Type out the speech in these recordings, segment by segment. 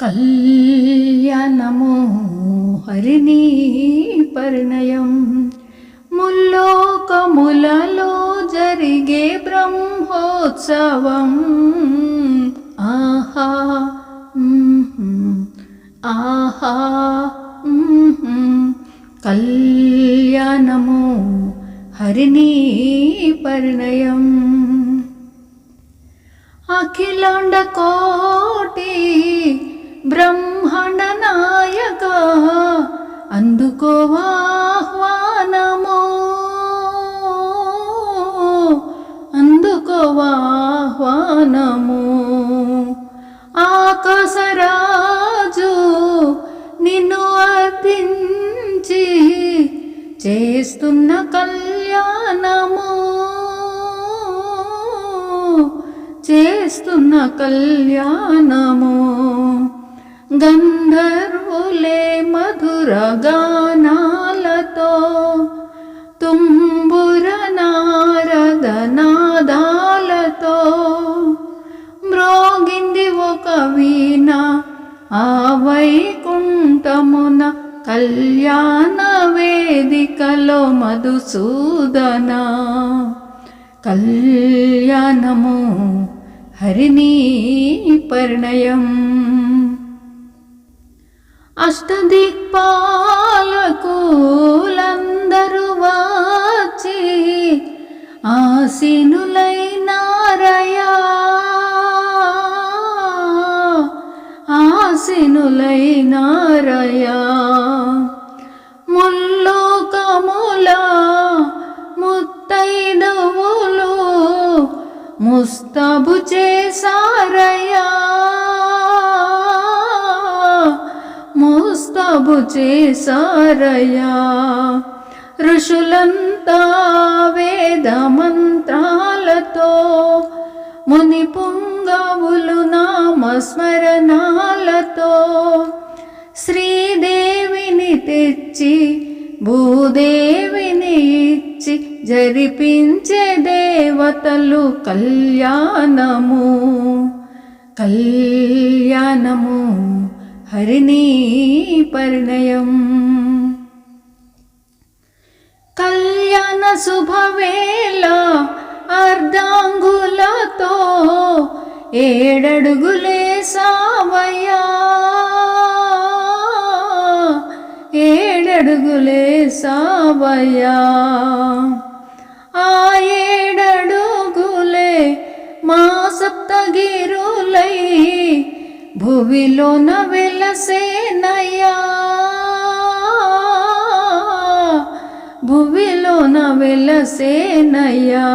కళ్యాణము హరిణీ పరిణయం. ముల్లోకములలో జరిగే బ్రహ్మోత్సవం. ఆహా ఆహా కళ్యాణము హరిణీ పరిణయం. అఖిలాండకో అందుకోవాహ్వానము. అందుకోవాహ్వానము. ఆకాశరాజు నిన్ను అర్థించి చేస్తున్న కళ్యాణము. చేస్తున్న కళ్యాణము. గంధర్వులే మధుర గానాలతో తుంబుర నారదనాదాలతో మ్రోగింది ఒక వీణ ఆ వైకుంఠమున కళ్యాణ వేదికలో మధుసూదన. కళ్యాణము హరిణీ పరిణయం. అష్టదిక్పాలకులందరూ వచ్చి ఆసీనులైనారయా ఆసీనులైనారయా ముల్లోకముల ముత్తైదవులు ముస్తబు చేసారయా మోస్తాబు చేసారయ్యా. ఋషులంతా వేద మంత్రాలతో ముని పుంగవులు నామస్మరణాలతో శ్రీదేవిని తెచ్చి భూదేవిని ఇచ్చి జరిపించే దేవతలు కళ్యాణము కళ్యాణము. హరిణీ పరిణయం. కళ్యాణ శుభవేళ అర్ధాంగులతో ఏడడుగులే సావయ్యా. ఏడడుగులే సావయ్యా. ఆ ఏడడుగులే మా సప్తగిరులై భువిలోన వెలసేనయ్యా భువిలోన వెలసేనయ్యా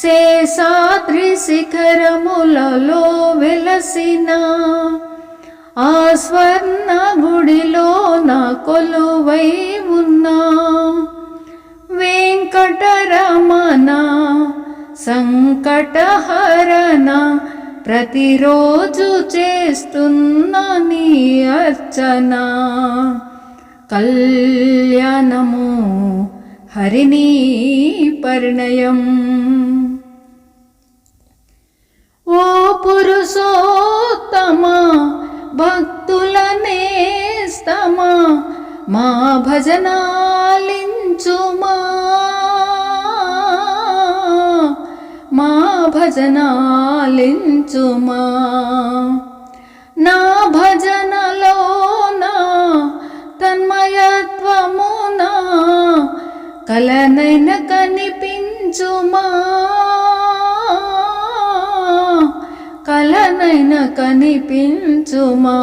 శేషాద్రి శిఖరములలో వెలసిన ఆ స్వర్ణ గుడిలో నా కొలువై ఉన్నా వెంకటరమణ సంకటహరణ ప్రతిరోజు చేస్తున్న నీ అర్చన. కళ్యాణము హరిణీ పరిణయం. ఓ పురుషోత్తమ భక్తుల నేస్తమా మా భజనాలి భజనాలించుమా? నా భజనలోన? తన్మయత్వమున? కలనైన కనిపించుమా? కలనైన కనిపించుమా?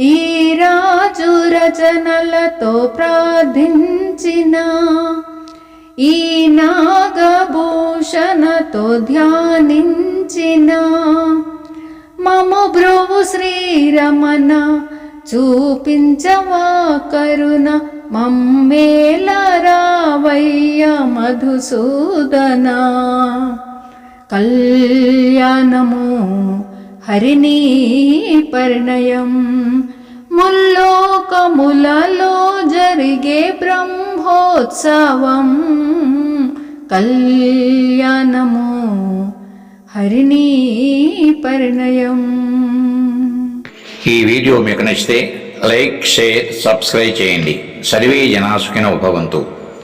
ఈ రాజు రచనలతో ప్రార్థించిన? ఈ నాగభూషణతో ధ్యానించిన మము భ్రువు శ్రీరమణ చూపించవా కరుణ మమ్మేల రావయ్య మధుసూదన. కళ్యాణము హరిణీ పరిణయం ముల్లోకములలో జరిగే బ్రహ్మ మహోత్సవం కళ్యాణము హరిణీ పరిణయం. ఈ వీడియో మీకు నచ్చితే లైక్ షేర్ సబ్స్క్రైబ్ చేయండి. సర్వే జనాసుకిన ఉపవంతు.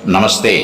నమస్తే.